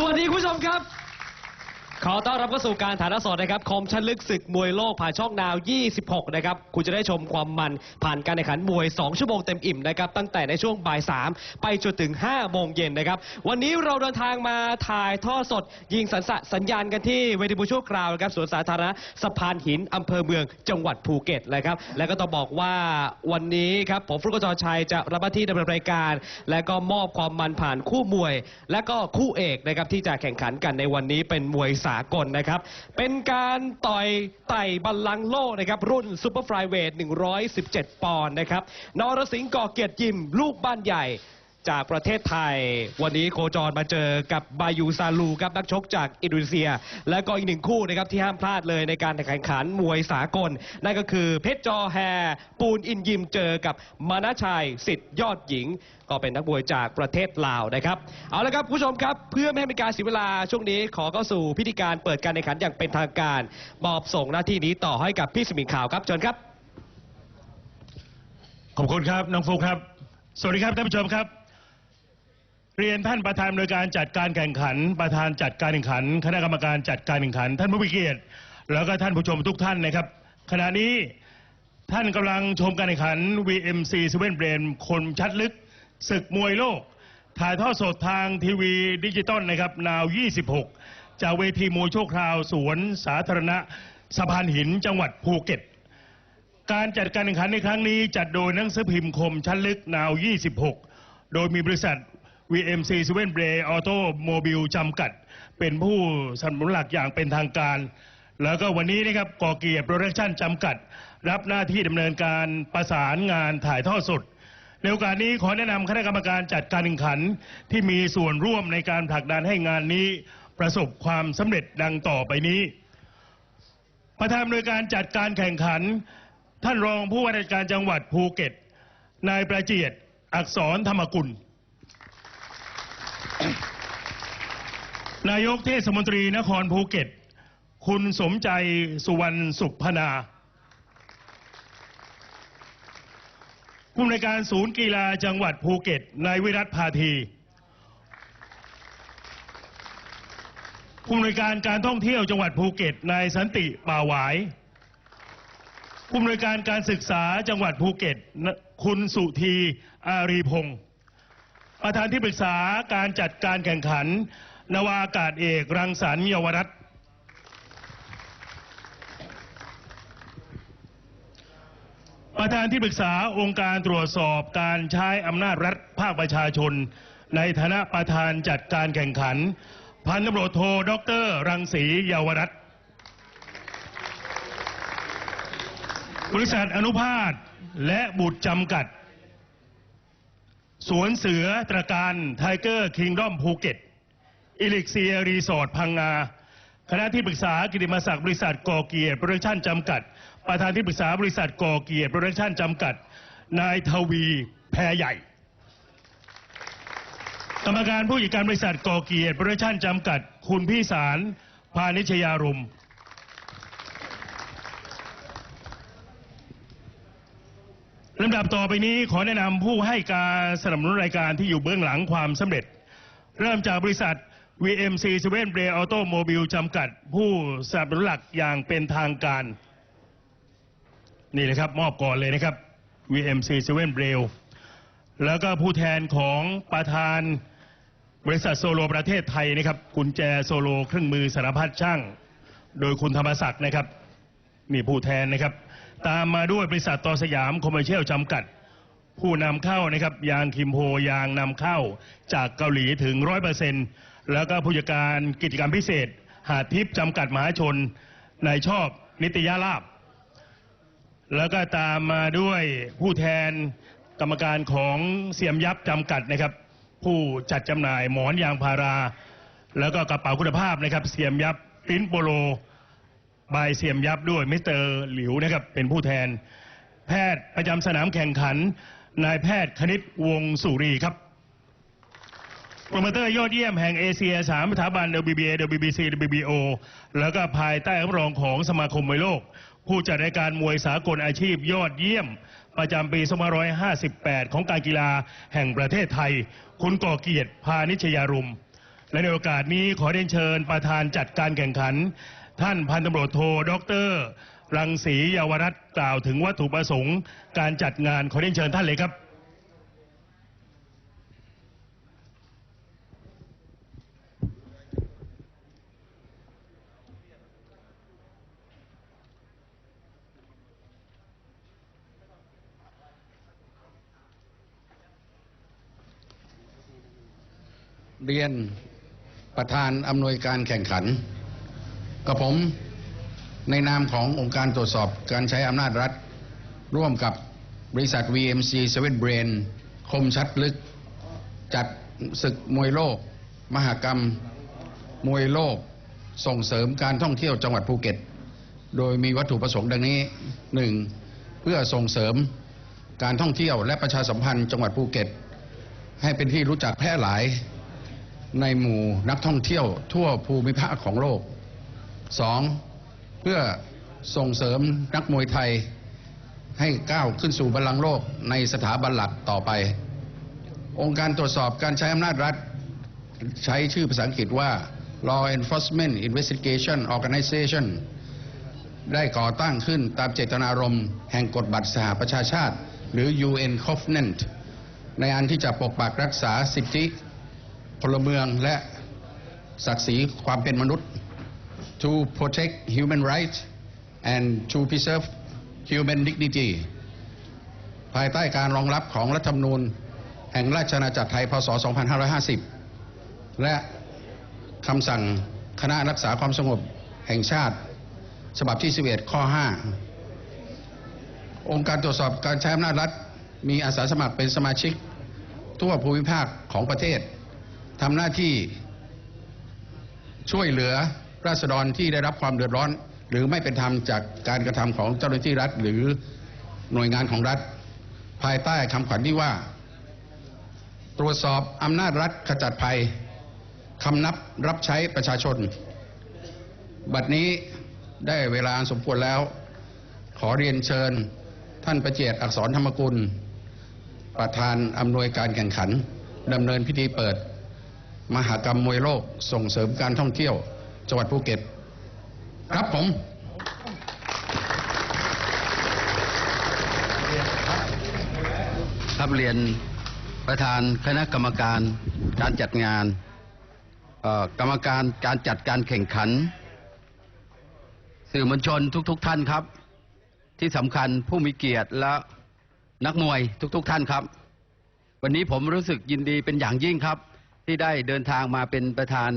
สวัสดีคุณผู้ชมครับ ขอต้อนรับเข้าสู่การถ่ายทอดสดนะครับคมชันลึกศึกมวยโลกผ่านช่องนาว 26 นะครับ คุณจะได้ชมความมันผ่านการแข่งขันมวย 2 ชั่วโมงเต็มอิ่มนะครับ ตั้งแต่ในช่วงบ่าย 3 ไปจนถึง 5 โมงเย็นนะครับ วันนี้เราเดินทางมาถ่ายทอดสด ยิงสัญสสัญญาณกันที่เวทีบูชั่วคราวนะครับสวนสาธารณะสะพานหินอำเภอเมืองจังหวัดภูเก็ตนะครับ และก็ต้องบอกว่าวันนี้ครับผมฟลุกกจรชัยจะรับหน้าที่ดำเนินรายการ และก็มอบความมันผ่านคู่มวย และก็คู่เอกนะครับที่จะแข่งขันกันในวันนี้เป็นมวยสากลนะครับ เป็นการต่อยไต่บัลลังก์โลกนะครับรุ่นซูเปอร์ไฟเวท 117 ปอนด์นะครับนรสิงห์ก่อเกียรติยิม ลูกบ้านใหญ่ จากประเทศไทย วันนี้โคจรมาเจอกับบายูซาลูครับนักชกจากอินโดนีเซีย และก็อีกหนึ่งคู่นะครับที่ห้ามพลาดเลยในการแข่งขันมวยสากล นั่นก็คือเพชรจอแฮปูนอินยิมเจอกับมานาชัยสิทธิ์ยอดหญิง ก็เป็นนักมวยจากประเทศลาวนะครับ เอาละครับคุณผู้ชมครับเพื่อไม่ให้เป็นการเสียเวลาช่วงนี้ขอเข้าสู่พิธีการเปิดการแข่งขันอย่างเป็นทางการมอบส่งหน้าที่นี้ต่อให้กับพี่สมิงข่าวครับเชิญครับ ขอบคุณครับน้องฟุกครับ สวัสดีครับท่านผู้ชมครับ เรียนท่านประธานโดยการจัดการแข่งขัน ประธานจัดการแข่งขัน คณะกรรมการจัดการแข่งขัน ท่านผู้มีเกียรติ แล้วก็ท่านผู้ชมทุกท่านนะครับ ขณะนี้ท่านกำลังชมการแข่งขัน VMC 7 Brain คนชัดลึกศึกมวยโลก ถ่ายทอดสดทางทีวีดิจิตอลนะครับ นาว 26 จากเวทีมวยโชคราวสวนสาธารณะสะพานหินจังหวัดภูเก็ต การจัดการแข่งขันในครั้งนี้จัดโดยหนังสือพิมพ์คมชั้นลึกนาว 26 โดยมีบริษัท VMC 7 Bray Auto Mobile จำกัด เป็นผู้สนับสนุนหลักอย่างเป็นทางการ แล้วก็วันนี้นะครับก่อเกียรติโปรดักชั่นจำกัด รับหน้าที่ดำเนินการประสานงานถ่ายทอดสดในโอกาสนี้ขอแนะนำคณะกรรมการจัดการแข่งขันที่มีส่วนร่วมในการผลักดันให้งานนี้ประสบความสำเร็จดังต่อไปนี้ ประธานโดยการจัดการแข่งขัน ท่านรองผู้ว่าราชการจังหวัดภูเก็ต นายประเจียดอักษรธรรมกุล นายกเทศมนตรีนครภูเก็ต คุณสมใจสุวรรณสุขพนาผู้อำนการศูนย์กีฬาจังหวัดภูเก็ต นายวิรัตพาธีผู้อำนการการท่องเที่ยวจังหวัดภูเก็ต นายสันติป่าหวายผู้อำนการการศึกษาจังหวัดภูเก็ต คุณสุธีอารีพงศ์ ประธานที่ปรึกษาการจัดการแข่งขัน นวาอากาศเอกรังสรรค์เยาวรัตน์ประธานที่ปรึกษาองค์การตรวจสอบการใช้อำนาจรัฐภาคประชาชน ในฐานะประธานจัดการแข่งขัน พันตำรวจโทดอกเตอรรังสีเยาวรัตน์บริษัทอนุภาคและบุตรจำกัด สวนเสือตระการไทเกอร์คิงดอมภูเก็ตอิลิกเซียรีสอร์ทพังงาคณะที่ปรึกษากิติมศักดิ์บริษัทก่อเกียรติโปรดักชั่นจำกัด ประธานที่ปรึกษาบริษัทก่อเกียรติโปรดักชั่นจำกัด นายทวีแพรใหญ่ กรรมการผู้จัดการบริษัทก่อเกียรติโปรดักชั่นจำกัด คุณพี่สารพานิชยารมณ์ ลำดับต่อไปนี้ขอแนะนำผู้ให้การสนับสนุนรายการที่อยู่เบื้องหลังความสำเร็จ เริ่มจากบริษัท VMC 7 Bray Automobile จำกัด ผู้สนับสนุนหลักอย่างเป็นทางการ นี่เลยครับมอบก่อนเลยนะครับ VMC 7 Bray แล้วก็ผู้แทนของประธานบริษัทโซโลประเทศไทยนะครับกุญแจโซโลเครื่องมือสารพัดช่าง โดยคุณธรรมศักดิ์นะครับ นี่ผู้แทนนะครับ ตามมาด้วยบริษัทต่อสยามคอมเมอร์เชียลจำกัด ผู้นำเข้านะครับยางคิมโฮยางนำเข้าจากเกาหลีถึงร้อยเปอร์เซ็นแล้วก็ผู้จัดการกิจกรรมพิเศษ หาดทิพย์จำกัดมหาชนนายชอบนิตยาลาบ แล้วก็ตามมาด้วยผู้แทนกรรมการของเสียมยับจำกัดนะครับ ผู้จัดจำหน่ายหมอนยางพารา แล้วก็กระเป๋าคุณภาพนะครับเสียมยับปิ้นโปโล บายเสียมยับด้วยมิสเตอร์หลิวนะครับเป็นผู้แทน แพทย์ประจำสนามแข่งขัน นายแพทย์คณิตวงสุรีครับโปรโมเตอร์ยอดเยี่ยมแห่งเอเชียสามสถาบัน WBA WBC WBO แล้วก็ภายใต้รับรองของสมาคมมวยโลก ผู้จัดรายการมวยสากลอาชีพยอดเยี่ยม ประจำปี2558 ของการกีฬาแห่งประเทศไทย คุณก่อเกียรติพานิชยารุม และในโอกาสนี้ขอเรียนเชิญประธานจัดการแข่งขัน ท่านพันตำรวจโทดอกเตอรรังสีเยาวรัตน์กล่าวถึงวัตถุประสงค์ การจัดงานขอเรียนเชิญท่านเลยครับ เรียนประธานอำนวยการแข่งขัน กับผมในนามขององค์การตรวจสอบการใช้อำนาจรัฐ ร่วมกับบริษัท VMC 7 Brain คมชัดลึก จัดศึกมวยโลก มหกรรม มวยโลก ส่งเสริมการท่องเที่ยวจังหวัดภูเก็ต โดยมีวัตถุประสงค์ดังนี้หนึ่งเพื่อส่งเสริมการท่องเที่ยวและประชาสัมพันธ์จังหวัดภูเก็ต ให้เป็นที่รู้จักแพร่หลายในหมู่นักท่องเที่ยวทั่วภูมิภาคของโลก 2. เพื่อส่งเสริมนักมวยไทยให้ก้าวขึ้นสู่บัลลังก์โลกในสถาบันหลักต่อไป องค์การตรวจสอบการใช้อำนาจรัฐ ใช้ชื่อภาษาอังกฤษว่า Law Enforcement Investigation Organization ได้ก่อตั้งขึ้นตามเจตนารมณ์แห่งกฎบัตรสหประชาชาติ หรือ UN Covenant ในอันที่จะปกปักรักษาสิทธิพลเมืองและศักดิ์ศรีความเป็นมนุษย์ to protect human rights and to preserve human dignity ภายใต้การรองรับของรัฐธรรมนูญ แห่งราชอาณาจักรไทย พศ 2550 และคำสั่งคณะรักษาความสงบแห่งชาติ ฉบับที่ 11 ข้อ 5 องค์การตรวจสอบการใช้อำนาจรัฐ มีอาสาสมัครเป็นสมาชิก ทั่วภูมิภาคของประเทศทำหน้าที่ช่วยเหลือ ราษฎรที่ได้รับความเดือดร้อน หรือไม่เป็นธรรมจากการกระทำของเจ้าหน้าที่รัฐ หรือหน่วยงานของรัฐ ภายใต้คำขวัญที่ว่า ตรวจสอบอำนาจรัฐขจัดภัยคำนับรับใช้ประชาชน บัดนี้ได้เวลาสมควรแล้ว ขอเรียนเชิญ ท่านประเจียดอักษรธรรมกุล ประธานอำนวยการแข่งขันดำเนินพิธีเปิด มหากรรมมวยโลกส่งเสริมการท่องเที่ยว จังหวัดภูเก็ต ครับผมครับเรียนประธานคณะกรรมการการจัดงานเอ่อกรรมการการจัดการแข่งขัน สื่อมวลชนทุกๆท่านครับ ที่สำคัญผู้มีเกียรติและนักมวยทุกๆท่านครับ วันนี้ผมรู้สึกยินดีเป็นอย่างยิ่งครับ ที่ได้เดินทางมาเป็นประธาน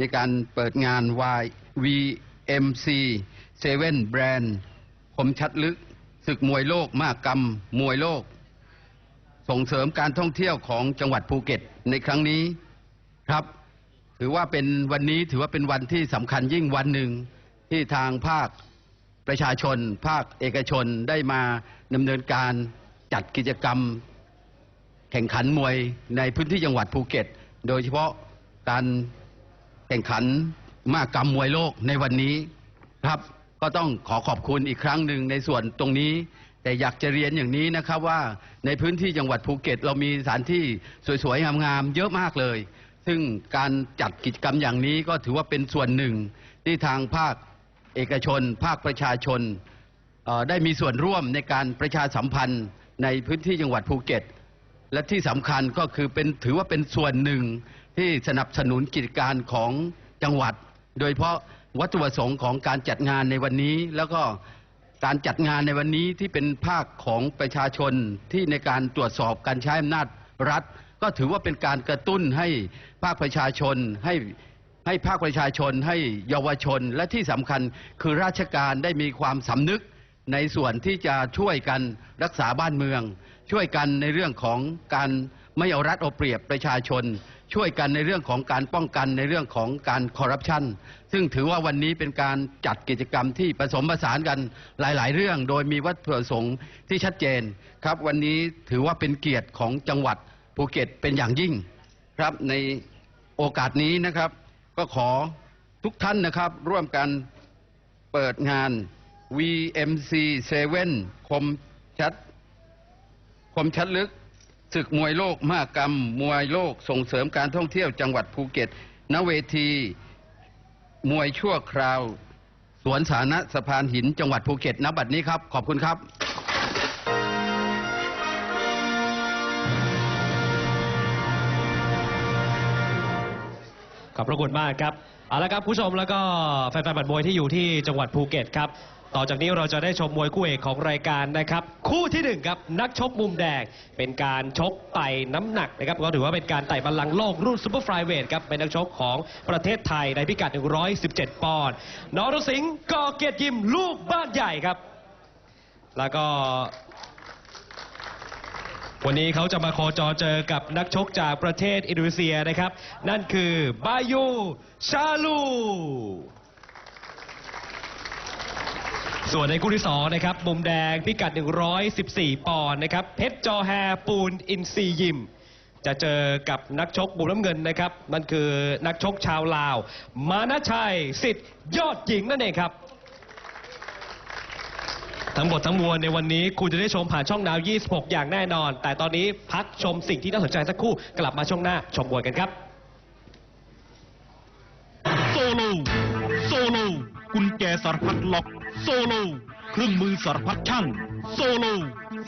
ในการเปิดงาน YVMC 7 Brand คมชัดลึกศึกมวยโลกมากกรรม มวยโลก ส่งเสริมการท่องเที่ยวของจังหวัดภูเก็ตในครั้งนี้ครับ ถือว่าเป็นวันนี้ถือว่าเป็นวันที่สำคัญยิ่งวันหนึ่งที่ทางภาคประชาชน ภาคเอกชนได้มาดำเนินการจัดกิจกรรม แข่งขันมวยในพื้นที่จังหวัดภูเก็ต โดยเฉพาะการ แข่งขันมากกรรมมวยโลกในวันนี้ครับก็ต้องขอขอบคุณอีกครั้งหนึ่งในส่วนตรงนี้ แต่อยากจะเรียนอย่างนี้นะครับว่าในพื้นที่จังหวัดภูเก็ต เรามีสถานที่สวยๆงามๆเยอะมากเลย ซึ่งการจัดกิจกรรมอย่างนี้ก็ถือว่าเป็นส่วนหนึ่ง ที่ทางภาคเอกชน ภาคประชาชนได้มีส่วนร่วมในการประชาสัมพันธ์ในพื้นที่จังหวัดภูเก็ต และที่สำคัญก็คือเป็นถือว่าเป็นส่วนหนึ่ง ที่สนับสนุนกิจการของจังหวัด โดยเฉพาะวัตถุประสงค์ของการจัดงานในวันนี้ แล้วก็การจัดงานในวันนี้ที่เป็นภาคของประชาชนที่ในการตรวจสอบการใช้อำนาจรัฐ ก็ถือว่าเป็นการกระตุ้นให้ภาคประชาชนให้ให้ภาคประชาชนให้เยาวชน และที่สำคัญคือราชการได้มีความสำนึกในส่วนที่จะช่วยกันรักษาบ้านเมือง ช่วยกันในเรื่องของการ ไม่เอารัดเอาเปรียบประชาชน ช่วยกันในเรื่องของการป้องกันในเรื่องของการคอร์รัปชันซึ่งถือว่าวันนี้เป็นการจัดกิจกรรมที่ผสมผสานกันหลาย ๆ เรื่อง โดยมีวัตถุประสงค์ที่ชัดเจนครับ วันนี้ถือว่าเป็นเกียรติของจังหวัดภูเก็ตเป็นอย่างยิ่งครับในโอกาสนี้นะครับ ก็ขอทุกท่านนะครับร่วมกันเปิดงาน VMC 7คมชัด คมชัดลึก ศึกมวยโลกมหากรรม มวยโลกส่งเสริมการท่องเที่ยวจังหวัดภูเก็ต ณ เวที มวยชั่วคราว สวนสาธารณะสะพานหินจังหวัดภูเก็ตณบัดนี้ครับ ขอบคุณครับ ขอบพระคุณมากครับ เอาละครับคุณผู้ชมแล้วก็แฟนๆบัตรมวยที่อยู่ที่จังหวัดภูเก็ตครับ ต่อจากนี้เราจะได้ชมมวยคู่เอกของรายการนะครับ คู่ที่หนึ่งครับนักชกมุมแดง เป็นการชกไต่น้ำหนักนะครับก็ถือว่าเป็นการไต่บัลลังก์โลกรุ่นซูเปอร์ไฟลายเวทครับเป็นนักชกของประเทศไทยในพิกัด 117 ปอนด์นรสิงห์กอเกียรติยิมลูกบ้านใหญ่ครับ แล้วก็วันนี้เขาจะมาโคจรเจอกับนักชกจากประเทศอินโดนีเซียนะครับ นั่นคือบายูชาลู ส่วนในคู่ที่สองนะครับมุมแดงพิกัด 114 ปอนด์นะครับเพชรจอแฮปูนอินซียิม จะเจอกับนักชกมุมน้ำเงินนะครับนั่นคือนักชกชาวลาว มานะชัยสิทธิ์ยอดหญิงนั่นเองครับ ทั้งหมดทั้งมวลในวันนี้คุณจะได้ชมผ่านช่องดาว 26 อย่างแน่นอน แต่ตอนนี้พักชมสิ่งที่น่าสนใจสักครู่กลับมาช่วงหน้าชมมวยกันครับโซโลโซโลกุญแจสารพัดล็อก โซโล เครื่องมือสารพัดช่าง โซโล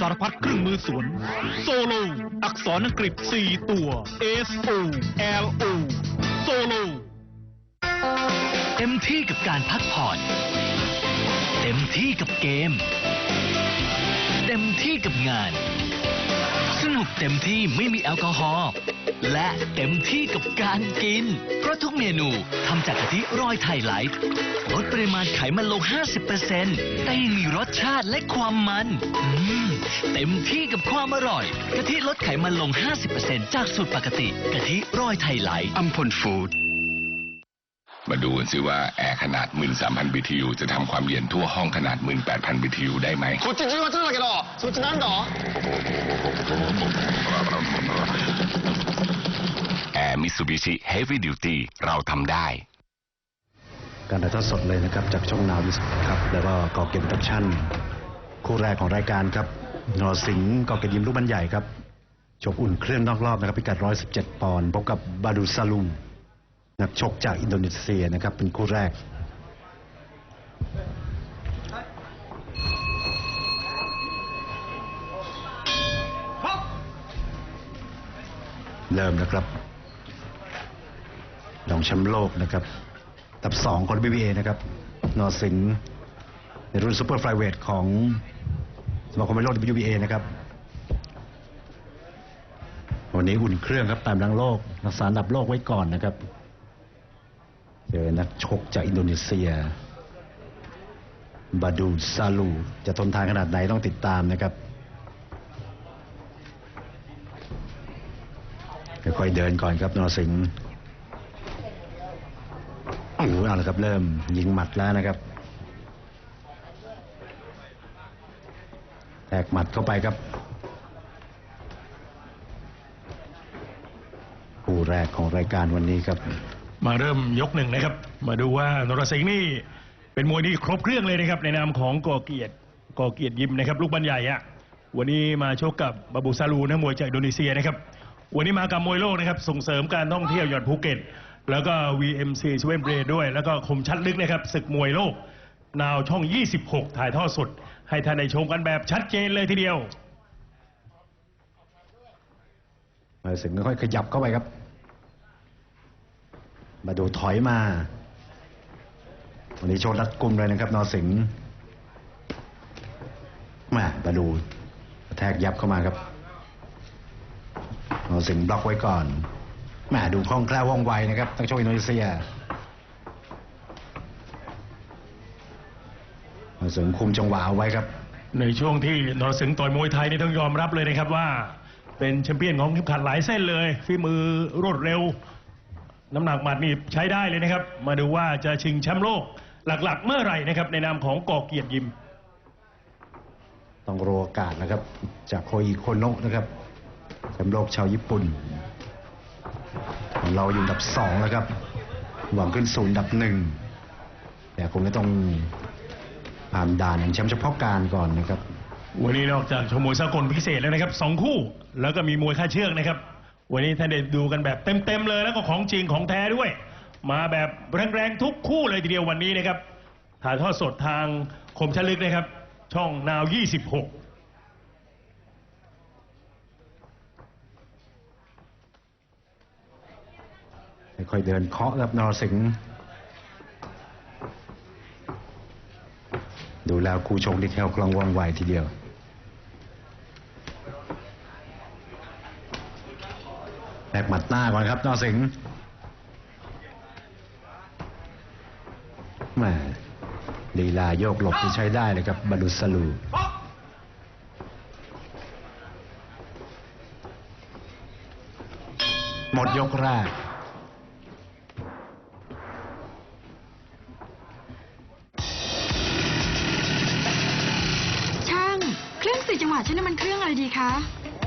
สารพัดเครื่องมือสวน โซโล อักษรอังกฤษ 4 ตัว S O L O โซโล เต็มที่กับการพักผ่อน เต็มที่กับเกม เต็มที่กับงาน สนุกเต็มที่ไม่มีแอลกอฮอล์และเต็มที่กับการกิน เพราะทุกเมนูทำจากกะทิร้อยไทยไลท์ลดปริมาณไขมันลง 50%แต่ยังมีรสชาติและความมันมเต็มที่กับความอร่อยกะทิลดไขมันลง 50%จากสูตรปกติกะทิร้อยไทยไลท์อัมพลฟู้ด มาดูกันสิว่าแอร์ขนาด 13,000 BTU จะทำความเย็นทั่วห้องขนาด 18,000 BTU ได้ไหม こっち18なんだけどそっちなんだ แอร์ Mitsubishi Heavy Duty เราทำได้ การถ่ายทอดสดเลยนะครับ จากช่องนาววิสครับ แล้วก็กอเกมโปรดักชั่น คู่แรกของรายการครับนรสิงห์กอเกยรตยิมลูกบันใหญ่ครับชกอุ่นเครื่องนอกรอบนะครับ พิกัด 117 ปอนด์พบกับบาดูซาลู นักชกจากอินโดนีเซียนะครับเป็นคู่แรก เริ่มนะครับรองแชมป์โลกนะครับอับสองของ BBA นะครับ นอสิงในรุ่นซูเปอร์ไฟเวทของสมาคมมวยโลก WBA นะครับวันนี้อุ่นเครื่องครับตามรังโลก รักษานดับโลกไว้ก่อนนะครับ เจอนักชกจากอินโดนีเซีย บาดูซาลู จะทนทานขนาดไหนต้องติดตามนะครับค่อยๆเดินก่อนครับนรสิงห์โอ้โหเอาละครับเริ่มยิงหมัดแล้วนะครับแตกหมัดเข้าไปครับคู่แรกของรายการวันนี้ครับ มาเริ่มยกหนึ่งนะครับ มาดูว่านรสิงห์นี่เป็นมวยที่ครบเครื่องเลยนะครับ ในนามของกอเกียรติกอเกียรติยิมนะครับ ลูกบรรใหญ่อะวันนี้มาชกกับบาบูซาลูนักมวยจากอินโดนีเซียนะครับ วันนี้มากับมวยโลกนะครับ ส่งเสริมการท่องเที่ยวหยอนภูเก็ต แล้วก็ VMC สเวนเบรด้วย แล้วก็คมชัดลึกนะครับศึกมวยโลก นาวช่อง 26 ถ่ายทอดสด ให้ท่านได้ชมกันแบบชัดเจนเลยทีเดียวนรสิงค่อยขยับเข้าไปครับ มาดูถอยมา วันนี้โชว์รัดกุมเลยนะครับ นอสิงห์แมามาดูแทกยับเข้ามาครับนอสิงห์บล็อกไว้ก่อนแมาดูคล่องแคล่วว่องไวนะครับตั้งโชคอินโดนีเซียนอสิงห์คุมจังหวะเอาไว้ครับ ในช่วงที่นรสิงห์ต่อยมวยไทยนี่ต้องยอมรับเลยนะครับว่า เป็นแชมเปี้ยนของเข็มขัดหลายเส้นเลยฝีมือรวดเร็ว น้ำหนักหมัดนี่ใช้ได้เลยนะครับ มาดูว่าจะชิงแชมป์โลกหลักๆ เมื่อไหร่นะครับ ในนามของกอเกียรติยิม ต้องรอโอกาสนะครับ จากโคอิโคโนะนะครับแชมป์โลกชาวญี่ปุ่น เราอยู่อันดับสองแล้วครับ หวังขึ้นสู่อันดับหนึ่งแต่คงจะต้องผ่านด่านของแชมป์เฉพาะการก่อนนะครับ วันนี้นอกจากชมมวยสากลพิเศษแล้วนะครับสองคู่ แล้วก็มีมวยค่าเชือกนะครับ วันนี้ท่านได้ดูกันแบบเต็มๆเลยแล้วก็ของจริงของแท้ด้วย มาแบบแรงๆทุกคู่เลยทีเดียววันนี้นะครับถ่ายทอดสดทางคมชลึกนะครับ ช่องนาว 26ค่อยเดินเคาะครับนรสิงห์ดูแล้วคู่ชกนี่แค่วคล่องว่องไวทีเดียว แบกหมัดหน้าก่อนครับนรสิงห์แม่ลีลาโยกหลบที่ใช้ได้เลยครับบรรดุสลูหมดยกแรกช่างเครื่องสี่จังหวะใช้น้ำมันเครื่องอะไรดีคะ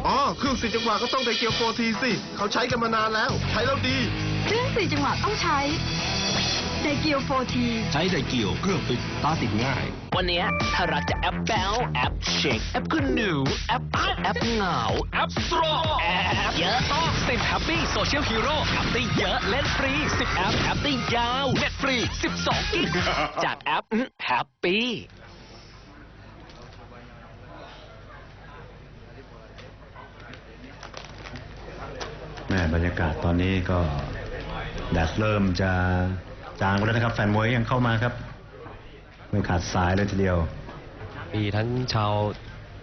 อ๋อเครื่องสี่จังหวะก็ต้องไดเกียวโฟทีสิเขาใช้กันมานานแล้ว ใช้แล้วดี เครื่องสี่จังหวะต้องใช้ไดเกียวโฟทีใช้ไดเกียวเครื่องปิดตาติดง่าย วันเนี้ยถ้ารักจะแอปแบลแอปเช็คแอปคุณหนูแอปพาดแอปเหงาแอปสตรอแอปเยอะต้องสิบแฮปปี้โซเชียลฮีโร่แอปได้เยอะเล่นฟรีสิบแอปแอปได้ยาวเน็ตฟรีสิบสองกิกจากแอปแฮปปี้ บรรยากาศตอนนี้ก็แดดเริ่มจะจางไปแล้วนะครับ แฟนมวยยังเข้ามาครับ ไม่ขาดสายเลยทีเดียว มีทั้งชาว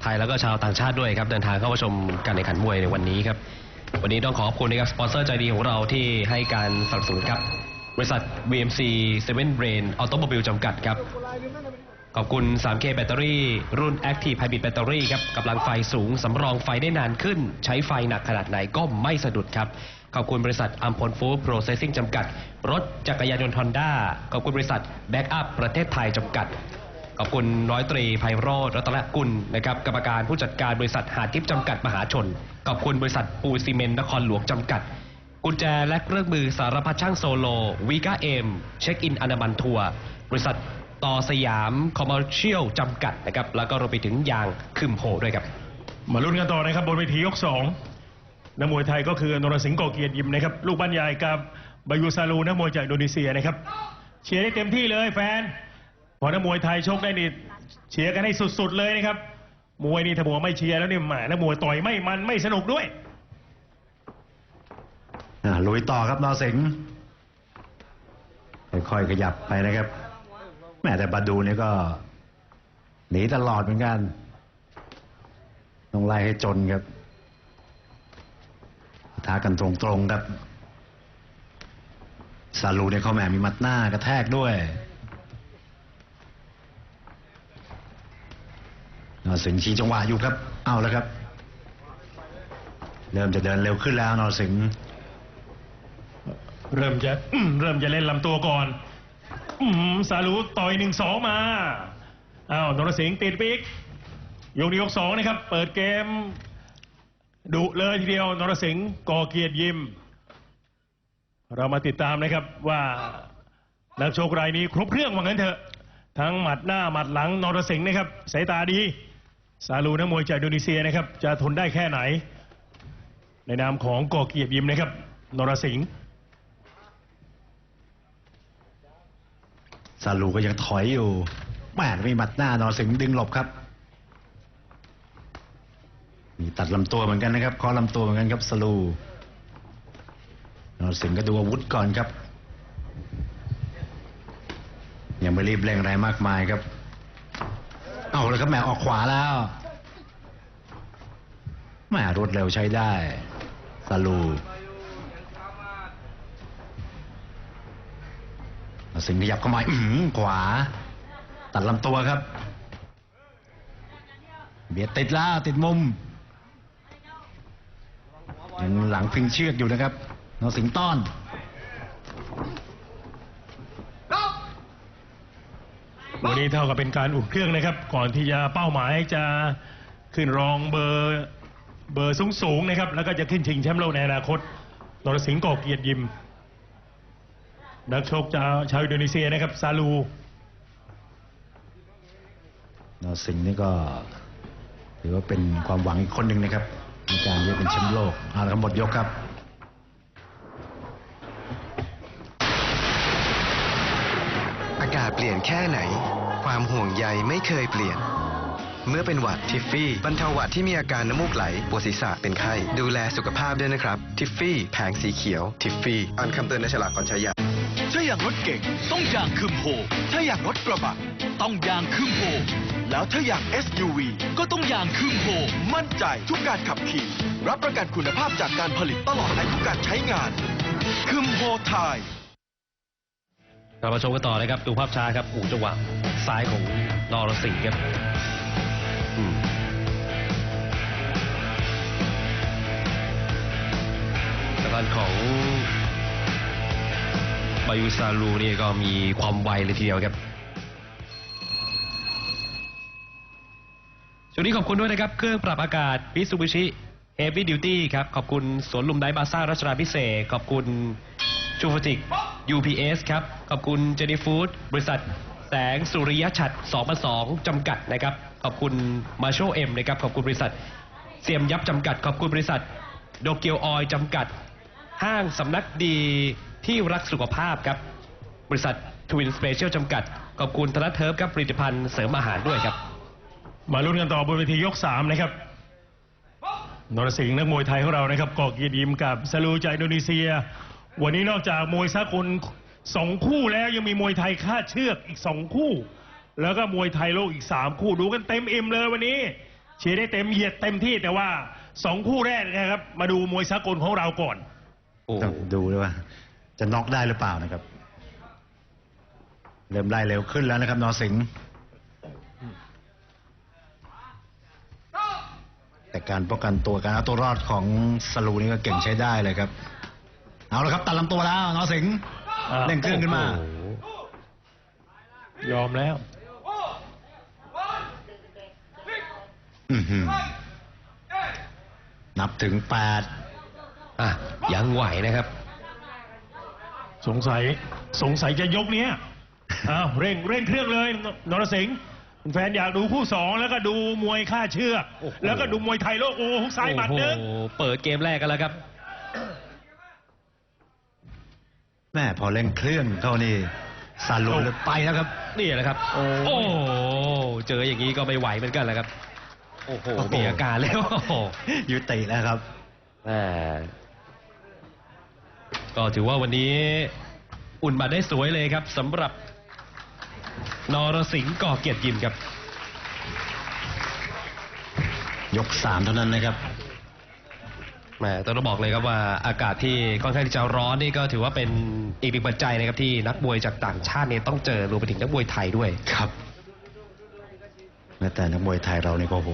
ไทยแล้วก็ชาวต่างชาติด้วยครับ เดินทางเข้ามาชมการแข่งขันมวยในวันนี้ครับ วันนี้ต้องขอขอบคุณนะครับสปอนเซอร์ใจดีของเราที่ให้การสนับสนุนครับ บริษัท VMC 7 Brain Automobile จำกัดครับ ขอบคุณ 3K แบตเตอรี่ รุ่น Active Hybrid แบตเตอรี่ครับกำลังไฟสูง สำรองไฟได้นานขึ้น ใช้ไฟหนักขนาดไหนก็ไม่สะดุดครับ ขอบคุณบริษัทอัมพลฟู้ดโปรเซสซิ่งจำกัด รถจักรยานยนต์ฮอนด้าขอบคุณบริษัทแบ็กอัพประเทศไทยจำกัด ขอบคุณร้อยตรีไพโรธรัตนกุลนะครับกรรมการผู้จัดการบริษัทหาทิพย์จำกัดมหาชน ขอบคุณบริษัทปูซีเมนต์นครหลวงจำกัดกุญแจและเครื่องมือสารพัดช่างโซโลวีกาเอ็มเช็คอินอนามันทัวร์บริษัท ต่อสยามคอมเมอร์เชียลจำกัดนะครับ แล้วก็รวมไปถึงยางคึมโพด้วยครับ มาลุ้นกันต่อนะครับบนเวทียกสองนักมวยไทยก็คือนรสิงห์ก่อเกียรติยิมนะครับลูกบ้านใหญ่กับบายูซาลูนักมวยจากอินโดนีเซียนะครับ เชียร์ได้เต็มที่เลยแฟนพอนักมวยไทยชกได้นี่เชียร์กันให้สุดๆเลยนะครับมวยนี่ถ้ามัวไม่เชียร์แล้วนี่แหมนักมวยต่อยไม่มันไม่สนุกด้วยอ่าลุยต่อครับนอสิงห์ค่อยๆขยับไปนะครับ แม่แต่บาดูเนี่ยก็ หนีตลอดเหมือนกันต้องไล่ให้จนครับท้ากันตรงๆครับซาลูเนี่ยเขาแหมมีมัดหน้ากระแทกด้วยนอสิงห์ชิงจังหวะอยู่ครับ เอาแล้วครับ เริ่มจะเดินเร็วขึ้นแล้วนอสิงห์เริ่มจะเริ่มจะเล่นลำตัวก่อน อืมซาลูต่อยหนึ่งสองมาอ้าวนรสิงห์ติดปีกยกนี้ยกสองนะครับ เปิดเกม ดุเลยทีเดียวนรสิงห์ก่อเกียรติยิม เรามาติดตามนะครับว่านักโชครายนี้ครบเครื่องว่างั้นเถอะ ทั้งหมัดหน้าหมัดหลังนรสิงห์นะครับสายตาดีซาลูนักมวยจากอินโดนีเซียนะครับ จะทนได้แค่ไหน ในนามของก่อเกียรติยิมนะครับนรสิงห์ ซาลูก็ยังถอยอยู่แม่มีหมัดหน้านอสิงห์ดึงหลบครับมีตัดลำตัวเหมือนกันนะครับเคอลำตัวเหมือนกันครับซาลูนอสิงห์ก็ดูอาวุธก่อนครับ ยังไม่รีบเร่งอะไรมากมายครับ เอาเลยครับแม่ออกขวาแล้วแม่รวดเร็วใช้ได้ซาลูนอ สิงห์ขยับเข้ามาอื้อขวา ตัดลำตัวครับ เบียดติดแล้วติดมุมยังหลังพิงเชือกอยู่นะครับนสิงห์ต้อนวันนี้เท่ากับเป็นการอุ่นเครื่องนะครับ ก่อนที่จะเป้าหมายจะขึ้นรองเบอร์เบอร์สูงสูงๆนะครับ แล้วก็จะขึ้นชิงแชมป์โลกในอนาคตนรสิงห์ก่อเกียรติยิม นักชกจากชาวอินโดนีเซียนะครับซาลูนอสิงห์นี่ก็ถือว่าเป็นความหวังอีกคนหนึ่งนะครับในการที่จะเป็นแชมป์โลกเอาละครับหมดยกครับากาศเปลี่ยนแค่ไหน ความห่วงใยไม่เคยเปลี่ยน เมื่อเป็นหวัดทิฟฟี่บรรเทาหวัดที่มีอาการน้ำมูกไหลปวดศีรษะเป็นไข้ ดูแลสุขภาพด้วยนะครับ ทิฟฟี่แผงสีเขียว ทิฟฟี่อ่านคำเตือนในฉลากก่อนใช้ยา ถ้าอยากรถเก่งต้องยางคึมโฮถ้าอยากรถกระบะต้องยางคึมโฮแล้วถ้าอยาก SUV ก็ต้องยางคึมโฮมั่นใจทุกการขับขี่ รับประกันคุณภาพจากการผลิตตลอดอายุการใช้งานคึมโฮไทยเรามาชมกันต่อนะครับ ดูภาพช้าครับอูจังหวะซ้ายของนรสิงห์ครับอืมทางด้านของบายูซาลูนี่ก็มีความไวเลยทีเดียวครับช่วงนี้ขอบคุณด้วยนะครับ เครื่องปรับอากาศ Mitsubishi Heavy Duty ครับ ขอบคุณสวนลุมไดบาซ่ารัชดาพิเศษ ขอบคุณจูฟติก UPS ครับ ขอบคุณเจนี่ฟู้ดบริษัทแสงสุริยฉัตร2 2จำกัดนะครับ ขอบคุณมาโชเอ็มนะครับ ขอบคุณบริษัทเสียมยับจำกัด ขอบคุณบริษัทโดเกียวออยจำกัด ห้างสำนักดี ที่รักสุขภาพครับ บริษัททวินสเปเชียลจำกัด ขอบคุณธนัทเทิร์ฟครับผลิตภัณฑ์เสริมอาหารด้วยครับ มาลุ้นกันต่อบนเวทียกสามนะครับนรสิงห์นักมวยไทยของเรานะครับก่อเกียรติยิมกับซาลูจากอินโดนีเซีย วันนี้นอกจากมวยสากลสองคู่แล้วยังมีมวยไทยคาดเชือกอีกสองคู่ แล้วก็มวยไทยโลกอีกสามคู่ดูกันเต็มอิ่มเลยวันนี้เชียร์ได้เต็มเหยียดเต็มที่แต่ว่าสองคู่แรกนะครับ มาดูมวยสากลของเราก่อนต้องดูด้วยว่า จะน็อกได้หรือเปล่านะครับ เริ่มไล่เร็วขึ้นแล้วนะครับ นอสิงห์แต่การป้องกันตัวการเอาตัวรอดของสลูนี่ก็เก่งใช้ได้เลยครับ เอาละครับตัดลำตัวแล้ว นอสิงห์อ่าเร่งเครื่องขึ้นมายอมแล้ว อื้อหือนับถึงแปดอะยังไหวนะครับ สงสัยสงสัยจะยกเนี้ยอ้าวเร่งเร่งเครื่องเลยนรสิงห์แฟนอยากดูคู่สองแล้วก็ดูมวยค่าเชือกโอ้โหแล้วก็ดูมวยไทยโลกโอ้ฮุกซ้ายหมัดหนึ่งโอ้โหเปิดเกมแรกกันแล้วครับแม่พอเร่งเครื่องเข้านี่ซาลูเลยไปแล้วครับ นี่แหละครับ โอ้โอ้โหเจออย่างนี้ก็ไม่ไหวเหมือนกันแหละครับ โอ้โหโอ้โหมีอาการแล้วโอ้โหยุติแล้วครับแหม่ ก็ถือว่าวันนี้อุ่นมาได้สวยเลยครับสำหรับนรสิงห์ก่อเกียรติยิมครับ ยกสามเท่านั้นนะครับแหมต้องบอกเลยครับว่าอากาศที่ค่อนข้างที่จะร้อนนี่ก็ถือว่าเป็นอีกหนึ่งปัจจัยนะครับที่นักมวยจากต่างชาติเนี่ยต้องเจอรวมไปถึงนักมวยไทยด้วยครับแม้แต่นักมวยไทยเรานี่ก็โอ้โห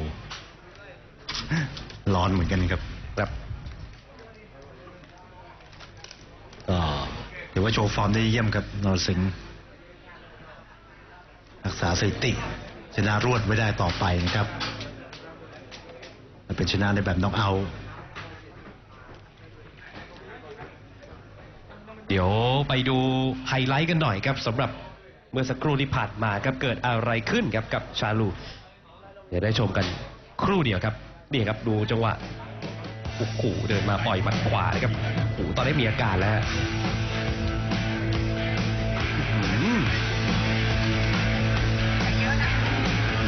ร้อนเหมือนกันครับ ครับ ก็ถือว่าโชว์ฟอร์มได้เยี่ยมครับนรสิงห์รักษาสถิติชนะรวดไว้ได้ต่อไปนะครับเป็นชนะในแบบน็อกเอาเดี๋ยวไปดูไฮไลท์กันหน่อยครับสำหรับเมื่อสักครู่ที่ผ่านมาครับเกิดอะไรขึ้นครับกับชาลู เดี๋ยวได้ชมกันครู่เดียวครับนี่ครับดูจังหวะ โอ้โหเดินมาปล่อยหมัดขวาเลยครับโอ้โหตอนนี้มีอาการแล้วฮะอื้อหือ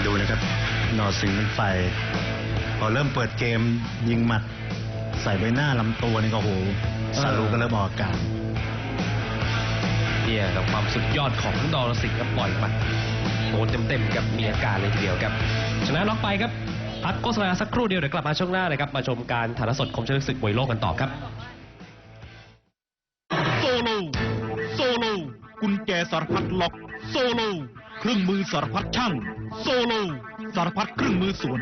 ดูนะครับนอร์สิงห์เป็นไฟพอเริ่มเปิดเกมยิงหมัด ใส่ใบหน้าลำตัวนี่ก็โอ้โหซาลูก็เริ่มออกอาการเนี่ยกับความสุดยอดของดอรสิงห์ครับปล่อยหมัดโดนเต็มๆกับมีอาการเลยทีเดียวครับ ชนะน็อกไปครับ พักโฆษณาสักครู่เดียวเดี๋ยวกลับมาช่วงหน้านะครับมาชมการถ่ายทอดสดคมชลึกศึกมวยโลกกันต่อครับโซโลโซโลกุญแจสารพัดล็อกโซโลเครื่องมือสารพัดช่างโซโลสารพัดเครื่องมือสวน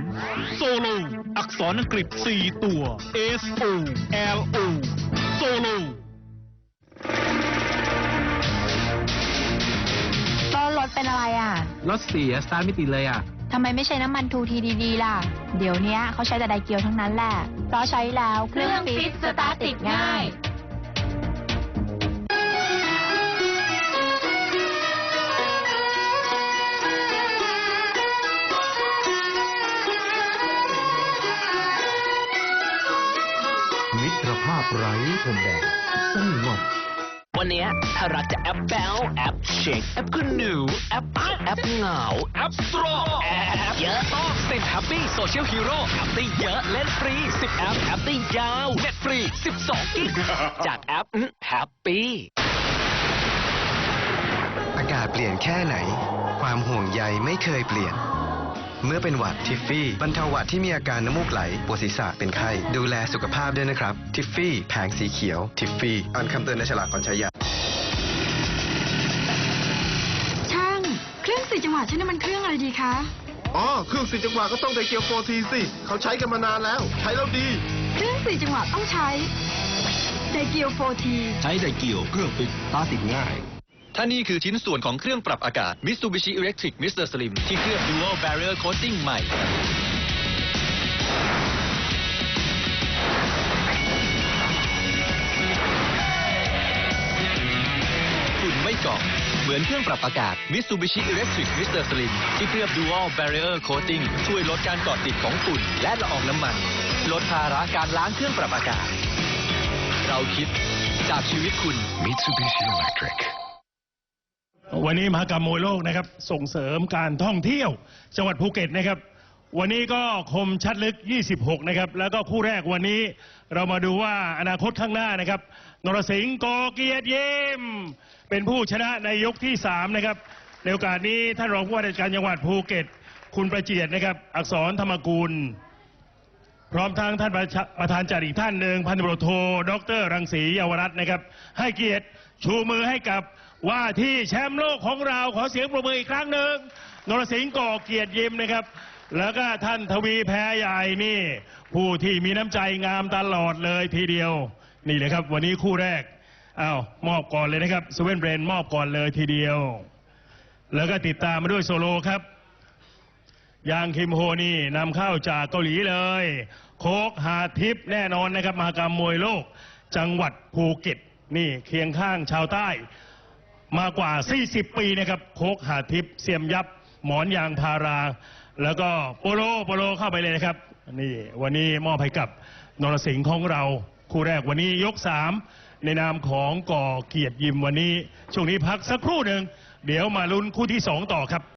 โซโลอักษรอังกฤษ 4 ตัว S O L O โซโลต้นรถเป็นอะไรอะ รถเสียสตาร์ทไม่ติดเลยอะ ทำไมไม่ใช้น้ำมันทูทีดีๆล่ะ เดี๋ยวเนี้ยเขาใช้แต่ไดเกียวทั้งนั้นแหละ เพราะใช้แล้วเครื่องฟิตสตาร์ทติดง่าย มิตรภาพไร้พรมแดนสงบ วันนี้ถ้ารักจะแอปแบลแอปเช็คแอปคุณหนูแอปป้าแอปเหงาแอปสตรอแอปเยอะต้องสิบแฮปปี้โซเชียลฮีโร่แอปได้เยอะเล่นฟรีสิบแอปแอปได้ยาวเน็ตฟรีสิบสองกิกจากแอปแฮปปี้อากาศเปลี่ยนแค่ไหน ความห่วงใยไม่เคยเปลี่ยน เมื่อเป็นหวัดทิฟฟี่บรรเทาหวัดที่มีอาการน้ำมูกไหลปวดศีรษะเป็นไข้ ดูแลสุขภาพด้วยนะครับ ทิฟฟี่แผงสีเขียว ทิฟฟี่อ่านคำเตือนในฉลากก่อนใช้ยาช่าง เครื่องสี่จังหวะใช้น้ำมันเครื่องอะไรดีคะอ๋อเครื่องสี่จังหวะก็ต้องไดเกียวโฟทีสิเขาใช้กันมานานแล้ว ใช้แล้วดี เครื่องสี่จังหวะต้องใช้ไดเกียวโฟทีใช้ไดเกียวเครื่องฟิตตาติดง่าย ถ้านี่คือชิ้นส่วนของเครื่องปรับอากาศ Mitsubishi Electric Mr. Slim ที่เคลือบ Dual Barrier Coating ใหม่ ฝุ่นไม่เกาะเหมือนเครื่องปรับอากาศ Mitsubishi Electric Mr. Slim ที่เคลือบ Dual Barrier Coating ช่วยลดการเกาะติดของฝุ่นและละอองน้ำมัน ลดภาระการล้างเครื่องปรับอากาศ เราคิดจากชีวิตคุณ Mitsubishi Electric วันนี้มหกรรมมวยโลกนะครับ ส่งเสริมการท่องเที่ยวจังหวัดภูเก็ตนะครับ วันนี้ก็คมชัดลึก 26 นะครับ แล้วก็คู่แรกวันนี้เรามาดูว่าอนาคตข้างหน้านะครับนรสิงห์กอเกียรติเยี่ยมเป็นผู้ชนะในยกที่ 3 นะครับ ในโอกาสนี้ท่านรองผู้ว่าราชการจังหวัดภูเก็ต คุณประเจียดนะครับ อักษรธรรมกุล พร้อมทั้งท่านประประธานจัดอีกท่านหนึ่งพันตำรวจโทดรรังสีเยาวรัตน์นะครับ ให้เกียรติชูมือให้กับว่าที่แชมป์โลกของเราขอเสียงปรบมืออีกครั้งหนึ่งนรสิงห์ก่อเกียรติยิมนะครับ แล้วก็ท่านทวีแพรใหญ่นี่ ผู้ที่มีน้ำใจงามตลอดเลยทีเดียว นี่เลยครับ วันนี้คู่แรกอ้าวมอบก่อนเลยนะครับสเวนเบรนมอบก่อนเลยทีเดียว แล้วก็ติดตามมาด้วยโซโลครับ ยางคิมโฮนี่นำเข้าจากเกาหลีเลย โคกหาทิพย์แน่นอนนะครับมหากรรมมวยโลก จังหวัดภูเก็ตนี่เคียงข้างชาวใต้ มากว่า 40 ปีนะครับโคกหาทิพย์เสียมยับหมอนยางพารา แล้วก็โปโลโปโลเข้าไปเลยนะครับนี่วันนี้มอบให้กับนรสิงห์ของเรา คู่แรกวันนี้ยก 3 ในนามของก่อเกียรติยิมวันนี้ ช่วงนี้พักสักครู่หนึ่ง เดี๋ยวมาลุ้นคู่ที่ 2 ต่อครับ